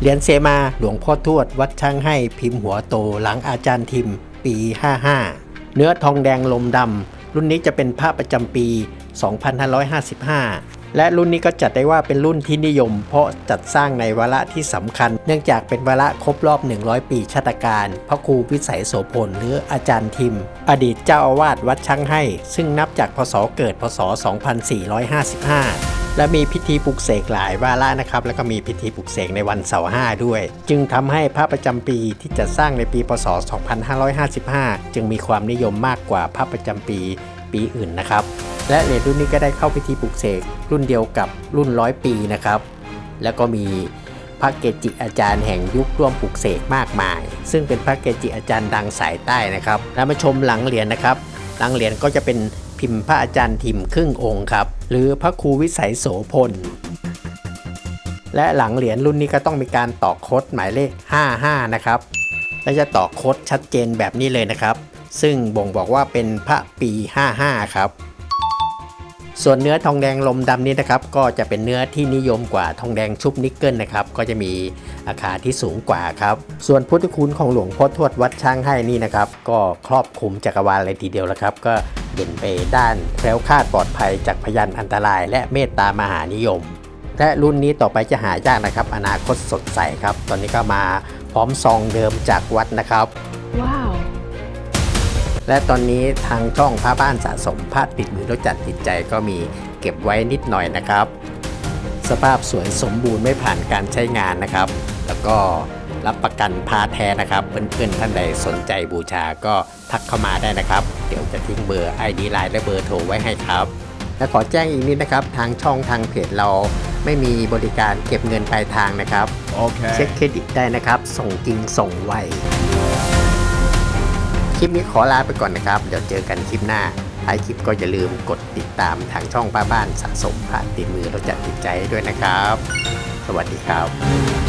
เหรียญเสมาหลวงพ่อทวดวัดช่างให้พิมพ์หัวโตหลังอาจารย์ทิม ปี 55 เนื้อทองแดงลมดำรุ่นนี้จะเป็นพระประจำปี 2555 และรุ่นนี้ก็จัดได้ว่าเป็นรุ่นที่นิยม เพราะจัดสร้างในวาระที่สำคัญ เนื่องจากเป็นวาระครบรอบ 100 ปีชาตการพระครูวิสัยโสพลหรืออาจารย์ทิม อดีตเจ้าอาวาสวัดช่างให้ ซึ่งนับจากพศเกิดพศ 2455 และมีพิธีปลุกเสกหลายวาระนะครับ แล้วก็มีพิธีปลุกเสกในวันเสาร์ห้าด้วย จึงทำให้พระประจำปีที่จะสร้างในปีพศ 2555 จึงมีความนิยมมากกว่าพระประจำปีปีอื่นนะครับ และเหรียญรุ่นนี้ก็ได้เข้าพิธีปลุกเสกรุ่นเดียวกับรุ่นร้อยปีนะครับ แล้วก็มีพระเกจิอาจารย์แห่งยุคร่วมปลุกเสกมากมาย ซึ่งเป็นพระเกจิอาจารย์ดังสายใต้นะครับ แล้วมาชมหลังเหรียญนะครับ หลังเหรียญก็จะเป็น พิมพ์พระอาจารย์ทิมครึ่งองค์ครับ หรือพระครูวิสัยโสพล และหลังเหรียญรุ่นนี้ก็ต้องมีการต่อโคดหมายเลข 55 นะครับ และจะต่อโคดชัดเจนแบบนี้เลยนะครับ ซึ่งบ่งบอกว่าเป็นพระปี 55 ครับส่วนเนื้อทองแดงลมดำนี้นะครับ ก็จะเป็นเนื้อที่นิยมกว่าทองแดงชุบนิกเกิลนะครับ ก็จะมีราคาที่สูงกว่าครับ ส่วนพุทธคุณของหลวงพ่อทวดวัดช้างให้นี่นะครับ ก็ครอบคลุมจักรวาลเลยทีเดียวแล้วครับ ก็ เด่นไปด้านแคล้วคลาดปลอดภัยจากพยันอันตราย และเมตตามหานิยม และรุ่นนี้ต่อไปจะหายากนะครับ อนาคตสดใสครับ ตอนนี้ก็มาพร้อมซองเดิมจากวัดนะครับ Wow. และตอนนี้ทางช่องพระบ้านสะสมพระติดมือรถจัดติดใจก็มีเก็บไว้นิดหน่อยนะครับ สภาพสวยสมบูรณ์ไม่ผ่านการใช้งานนะครับ แล้วก็รับประกันพาแท้นะครับ เพื่อนๆท่านใดสนใจบูชาก็ทักเข้ามาได้นะครับ เดี๋ยวจะทิ้งเบอร์ ID ไลน์และเบอร์โทรไว้ให้ครับ และขอแจ้งอีกนิดนะครับ ทางช่องทางเพจเราไม่มีบริการเก็บเงินปลายทางนะครับ Okay. เช็คเครดิตได้นะครับ ส่งจริงส่งไว คลิปนี้ขอลาไปก่อนนะครับ เดี๋ยวเจอกันคลิปหน้าท้ายคลิปก็อย่าลืมกดติดตามทางช่องป้าบ้านสะสมพระติดมือเราจะติดใจให้ด้วยนะครับ สวัสดีครับ